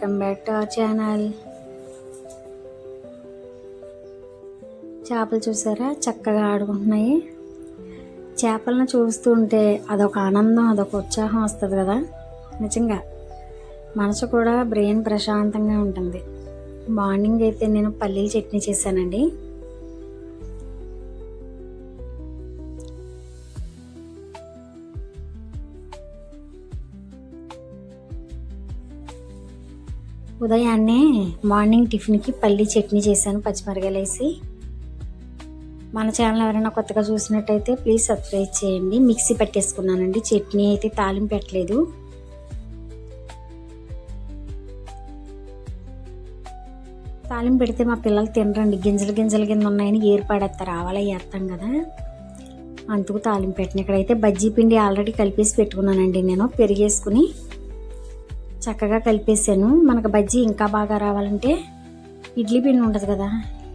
Welcome back to our channel. చేపలు చూసారా? చక్కగా ఆడుకుంటున్నాయి. చేపలను చూస్తుంటే అదొక ఆనందం అదొక ఉత్సాహం వస్తుంది కదా? నిజంగా. మనసు కూడా బ్రెయిన్ ప్రశాంతంగా ఉంటుంది. మార్నింగ్ అయితే నేను పల్లీల చట్నీ చేశానండి. ఉదయాన్నే మార్నింగ్ టిఫిన్కి పల్లి చట్నీ చేశాను పచ్చిమిరకాయలు వేసి మన ఛానల్ ఎవరైనా కొత్తగా చూసినట్టయితే ప్లీజ్ సబ్స్క్రైబ్ చేయండి. మిక్సీ పెట్టేసుకున్నానండి. చట్నీ అయితే తాలింపు పెట్టలేదు. తాలింపు పెడితే మా పిల్లలు తినరండి. గింజలు గింజలు కింద ఉన్నాయని ఏర్పాడేస్తారు ఆవల వేస్తాం కదా. అందుకు తాలింపు పెట్టిన. ఇక్కడైతే బజ్జీ పిండి ఆల్రెడీ కలిపేసి పెట్టుకున్నానండి నేను. పెరిగేసుకుని చక్కగా కలిపేసాను. మనకు బజ్జీ ఇంకా బాగా రావాలంటే ఇడ్లీ పిండి ఉంటుంది కదా.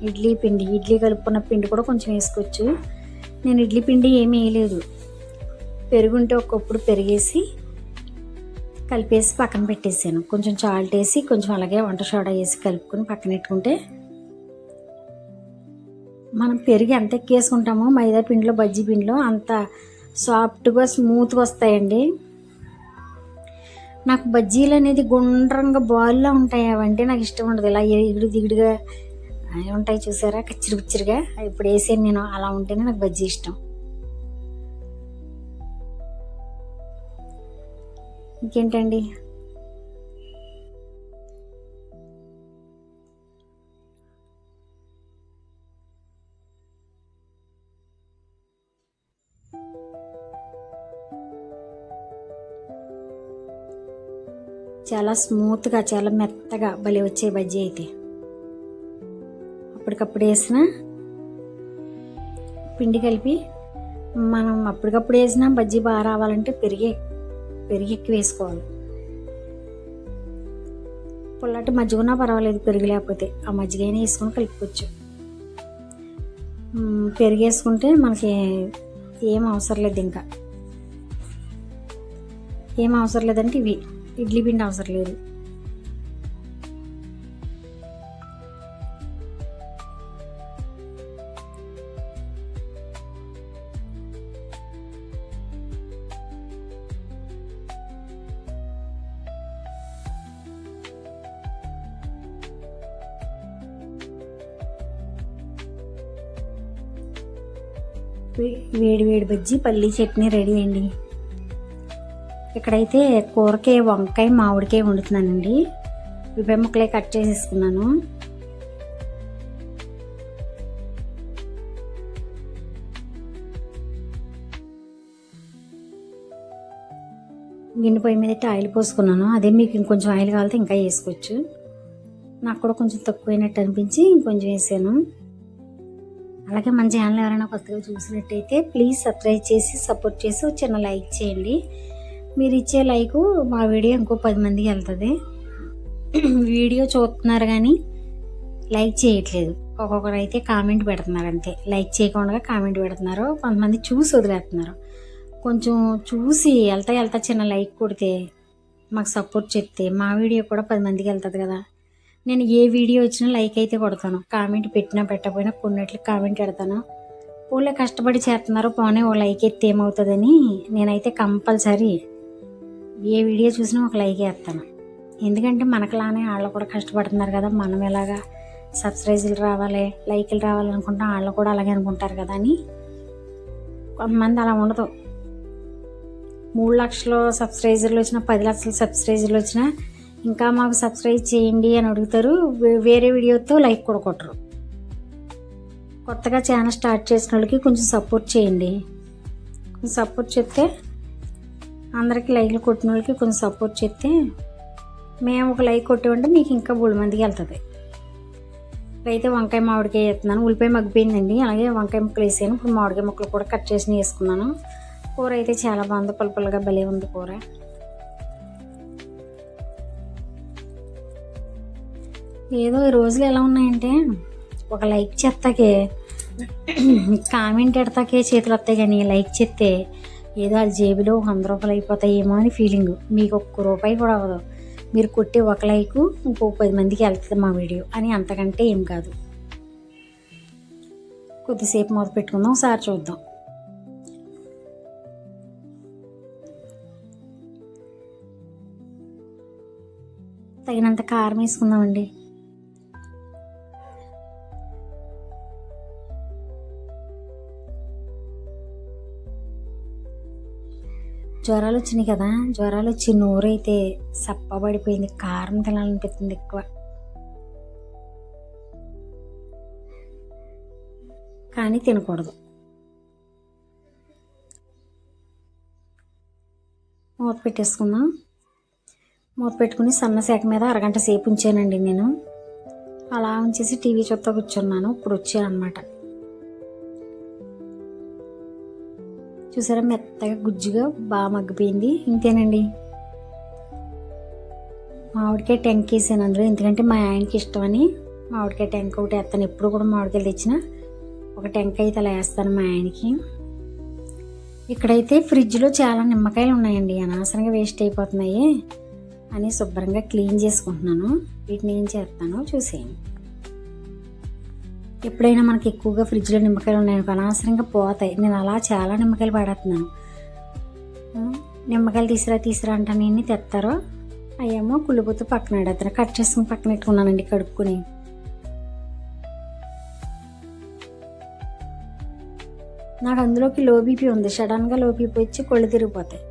ఇడ్లీ పిండి ఇడ్లీ కలుపుకున్న పిండి కూడా కొంచెం వేసుకోవచ్చు. నేను ఇడ్లీ పిండి ఏమీ వేయలేదు. పెరుగుంటే ఒకప్పుడు పెరిగేసి కలిపేసి పక్కన పెట్టేసాను. కొంచెం చాల్ట్ వేసి కొంచెం అలాగే వంట సోడా వేసి కలుపుకొని పక్కన పెట్టుకుంటే మనం పెరిగి ఎంత ఎక్కేసుకుంటామో మైదా పిండిలో బజ్జీ పిండిలో అంత సాఫ్ట్గా స్మూత్గా వస్తాయండి. నాకు బజ్జీలు అనేది గుండ్రంగా బాల్లో ఉంటాయి అవంటే నాకు ఇష్టం ఉండదు. ఇలా ఇగుడు దిగుడుగా అవి ఉంటాయి చూసారా? కచ్చిరి పిచ్చిరిగా. ఇప్పుడు వేసాను నేను అలా ఉంటేనే నాకు బజ్జీ ఇష్టం. ఇంకేంటండి? చాలా స్మూత్గా చాలా మెత్తగా భలే వచ్చే బజ్జీ అయితే. అప్పటికప్పుడు వేసిన పిండి కలిపి మనం అప్పటికప్పుడు వేసిన బజ్జీ బాగా రావాలంటే పెరిగి పెరిగి ఎక్కువ వేసుకోవాలి. పుల్లటి మజ్జిగనా పర్వాలేదు పెరుగు లేకపోతే ఆ మజ్జిగైనా వేసుకొని కలుపుకోవచ్చు. పెరిగేసుకుంటే మనకి ఏం అవసరం లేదు ఇంకా. ఏం అవసరం లేదంటే ఇవి. ఇడ్లీ పిండి అవసరం లేదు. వే- వేడి వేడి బజ్జీ పల్లీ చట్నీ రెడీ అండి. ఇక్కడైతే కూరకి వంకాయ మామిడికాయ వండుతున్నానండి. ఉల్లిపాయ ముక్కలే కట్ చేసేసుకున్నాను. గిన్నె పొయ్యి మీద ఆయిల్ పోసుకున్నాను. అదే మీకు ఇంకొంచెం ఆయిల్ కావాలితే ఇంకా వేసుకోవచ్చు. నాకు కూడా కొంచెం తక్కువైనట్టు అనిపించి ఇంకొంచెం వేసాను. అలాగే మన ఛానల్ ఎవరైనా కొత్తగా చూసినట్టయితే ప్లీజ్ సబ్స్క్రైబ్ చేసి సపోర్ట్ చేసి చిన్న లైక్ చేయండి. మీరు ఇచ్చే లైక్ మా వీడియో ఇంకో పది మందికి వెళ్తుంది. వీడియో చూస్తున్నారు కానీ లైక్ చేయట్లేదు. ఒక్కొక్కరు అయితే కామెంట్ పెడుతున్నారు అంతే. లైక్ చేయకుండా కామెంట్ పెడుతున్నారు. కొంతమంది చూసి వదిలేస్తున్నారు. కొంచెం చూసి వెళ్తా వెళ్తా చిన్న లైక్ కొడితే మాకు సపోర్ట్ చెప్తే మా వీడియో కూడా పది మందికి వెళ్తుంది కదా. నేను ఏ వీడియో వచ్చినా లైక్ అయితే కొడతాను. కామెంట్ పెట్టినా పెట్టకపోయినా కొన్నిట్లు కామెంట్ పెడతాను. ఊళ్ళో కష్టపడి చేస్తున్నారు పోనీ ఓ లైక్ ఎత్తే ఏమవుతుందని నేనైతే కంపల్సరీ ఏ వీడియో చూసినా ఒక లైక్ వేస్తాను ఎందుకంటే మనకులానే వాళ్ళు కూడా కష్టపడుతున్నారు కదా మనం ఎలాగా సబ్స్క్రైజులు రావాలి లైకులు రావాలనుకుంటాం వాళ్ళు కూడా అలాగే అనుకుంటారు కదా అని. కొంతమంది అలా ఉండదు. మూడు లక్షలు సబ్స్క్రైజర్లు వచ్చినా పది లక్షల సబ్స్క్రైజర్లు వచ్చినా ఇంకా మాకు సబ్స్క్రైబ్ చేయండి అని అడుగుతారు. వే- వేరే వీడియోతో లైక్ కూడా కొట్టరు. కొత్తగా ఛానల్ స్టార్ట్ చేసిన వాళ్ళకి కొంచెం సపోర్ట్ చేయండి. కొంచెం సపోర్ట్ చెప్తే అందరికీ లైక్లు కొట్టిన వాళ్ళకి కొంచెం సపోర్ట్ చెప్తే మేము ఒక లైక్ కొట్టామంటే మీకు ఇంకా మూడు మందికి వెళ్తుంది. అయితే వంకాయ మామిడికాయ వేస్తున్నాను. ఉల్లిపాయ మగ్గిపోయిందండి. అలాగే వంకాయ ముక్కలు వేసాను. ఇప్పుడు మామిడికాయ ముక్కలు కూడా కట్ చేసి వేసుకున్నాను కూర అయితే చాలా బాగుంది. పులుపులుగా భలే ఉంది కూర. ఏదో ఈ రోజులు ఎలా ఉన్నాయంటే ఒక లైక్ చేస్తాకే కామెంట్ ఎడతాకే చేతులు వస్తాయి కానీ లైక్ చెప్తే ఏదో అది జేబులో వంద రూపాయలు అయిపోతాయేమో అని ఫీలింగ్ మీకు ఒక్క రూపాయి కూడా అవ్వదు. మీరు కొట్టే ఒక లైకు ఇంకో పది మందికి వెళ్తుంది మా వీడియో అని అంతకంటే ఏం కాదు. కొద్దిసేపు మొదలు పెట్టుకుందాం ఒకసారి చూద్దాం. తగినంత కారం వేసుకుందామండి. జ్వరాలు వచ్చినాయి కదా జ్వరాలు వచ్చి నోరైతే సప్పబడిపోయింది కారం తినాలనిపిస్తుంది ఎక్కువ. కానీ తినకూడదు. మూత పెట్టేసుకుందాం. మూత పెట్టుకుని సన్న శాఖ మీద అరగంట సేపు ఉంచానండి నేను. అలా ఉంచేసి టీవీ చూస్తా కూర్చున్నాను. ఇప్పుడు వచ్చాను అనమాట చూసారా? మెత్తగా గుజ్జుగా బాగా మగ్గిపోయింది. ఇంతేనండి. మామిడికాయ టెంక్ వేసాను అందులో. ఎందుకంటే మా ఆయనకి ఇష్టమని మామిడికాయ టెంక్ ఒకటి వేస్తాను. ఎప్పుడు కూడా మామిడికాయలు తెచ్చిన ఒక టెంక అయితే అలా వేస్తాను మా ఆయనకి. ఇక్కడైతే ఫ్రిడ్జ్లో చాలా నిమ్మకాయలు ఉన్నాయండి. అనవసరంగా వేస్ట్ అయిపోతున్నాయి. అని శుభ్రంగా క్లీన్ చేసుకుంటున్నాను. వీటిని ఏం చేస్తానో చూసేయండి. ఎప్పుడైనా మనకి ఎక్కువగా ఫ్రిడ్జ్లో నిమ్మకాయలు ఉన్నాయనుకో అనవసరంగా పోతాయి. నేను అలా చాలా నిమ్మకాయలు పడేస్తున్నాను నిమ్మకాయలు తీసిరా తీసిరా అంటా నేను తెస్తారో అయ్యేమో కుళ్ళిపోతూ పక్కన పెడతాను కట్ చేసుకుని పక్కన పెట్టుకున్నానండి కడుక్కుని. నాకు అందులోకి లో బీపీ ఉంది. సడన్గా లో బీపీ వచ్చి కొళ్ళు తిరిగిపోతాయి.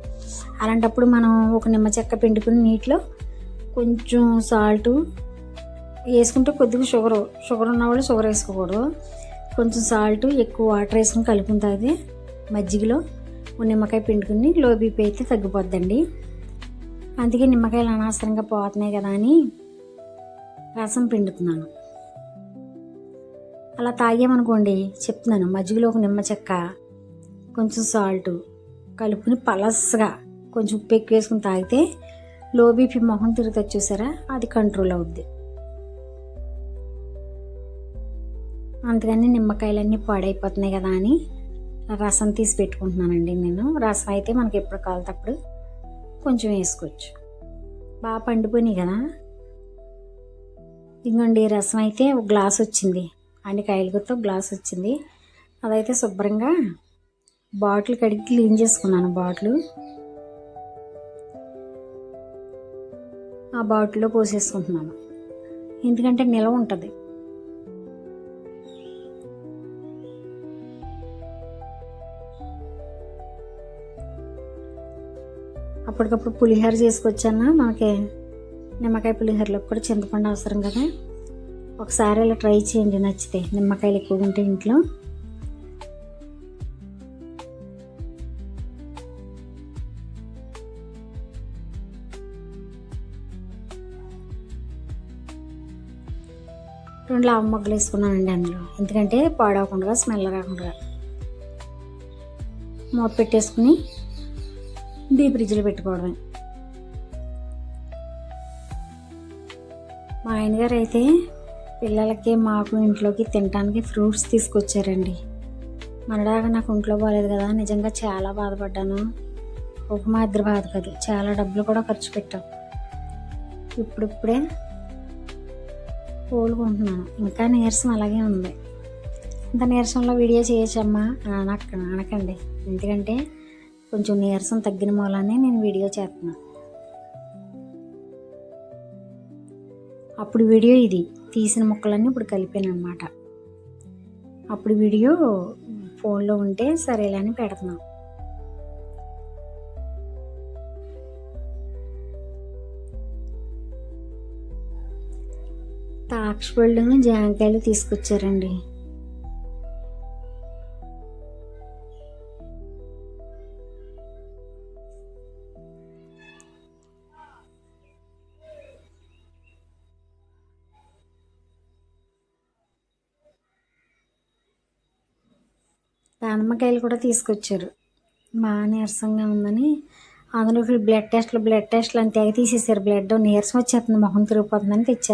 అలాంటప్పుడు మనం ఒక నిమ్మ చెక్క పిండుకుని నీటిలో కొంచెం సాల్టు వేసుకుంటే కొద్దిగా షుగర్ షుగర్ ఉన్న వాళ్ళు షుగర్ వేసుకోకూడదు. కొంచెం సాల్ట్ ఎక్కువ వాటర్ వేసుకుని కలుపుకుని తాగితే మజ్జిగలో నిమ్మకాయ పిండుకుని లో బీపీ అయితే తగ్గిపోద్దండి. అందుకే నిమ్మకాయలు అనవసరంగా పోతున్నాయి కదా అని రసం పిండుతున్నాను. అలా తాగామనుకోండి చెప్తున్నాను మజ్జిగలో ఒక నిమ్మ చెక్క కొంచెం సాల్ట్ కలుపుకుని పలసగా కొంచెం ఉప్పు ఎక్కువ వేసుకుని తాగితే లో బీపీ మొహం తిరుగుతుంది చూసారా? అది కంట్రోల్ అవుద్ది. అందుకని నిమ్మకాయలన్నీ పాడైపోతున్నాయి కదా అని రసం తీసి పెట్టుకుంటున్నానండి నేను. రసం అయితే మనకి ఎప్పుడు కావాలితే అప్పుడు కొంచెం వేసుకోవచ్చు. బాగా పండిపోయినాయి కదా. ఇంకోండి రసం అయితే ఒక గ్లాస్ వచ్చింది. అన్ని కాయలతో గ్లాస్ వచ్చింది. అదైతే శుభ్రంగా బాటిల్ కడిగి క్లీన్ చేసుకున్నాను బాటిల్. ఆ బాటిల్లో పోసేసుకుంటున్నాను. ఎందుకంటే నిలవ ఉంటుంది. అప్పటికప్పుడు పులిహోర చేసుకొచ్చాను? మనకి నిమ్మకాయ పులిహోరలో కూడా చింతపండు అవసరం కదా. ఒకసారి ఇలా ట్రై చేయండి నచ్చితే. నిమ్మకాయలు ఎక్కువ ఉంటే ఇంట్లో. రెండు లావు మొగ్గలు వేసుకున్నానండి అందులో. ఎందుకంటే పాడవకుండా స్మెల్ రాకుండా. మూత పెట్టేసుకుని డీ ఫ్రిడ్జ్లో పెట్టుకోవడమే. మా ఆయనగారు అయితే పిల్లలకి మాకు ఇంట్లోకి తినడానికి ఫ్రూట్స్ తీసుకొచ్చారండి. మనలాగా నాకు ఇంట్లో బాగాలేదు కదా నిజంగా చాలా బాధపడ్డాను. ఒక మా ఇద్దరు బాధ కాదు చాలా డబ్బులు కూడా ఖర్చు పెట్టాం. ఇప్పుడిప్పుడే కోలుకుంటున్నాను ఇంకా నీరసం అలాగే ఉంది. ఇంత నీరసంలో వీడియో చేయొచ్చమ్మా అని అనక అనకండి ఎందుకంటే కొంచెం నీరసం తగ్గిన మూలానే నేను వీడియో చేస్తున్నాను అప్పుడు వీడియో ఇది తీసిన ముక్కలన్నీ ఇప్పుడు కలిపాను అనమాట అప్పుడు వీడియో ఫోన్లో ఉంటే సరేలే అని పెడుతున్నాం. తాక్షపళ్ళు జాంకాయలు తీసుకొచ్చారండి. దానిమ్మకాయలు కూడా తీసుకొచ్చారు. బాగా నీరసంగా ఉందని. అందులో బ్లడ్ టెస్ట్లు బ్లడ్ టెస్ట్లు అని తెగ తీసేసారు. బ్లడ్ నీరసం వచ్చేస్తుంది. మొహం తిరిగిపోతుందని తెచ్చారు.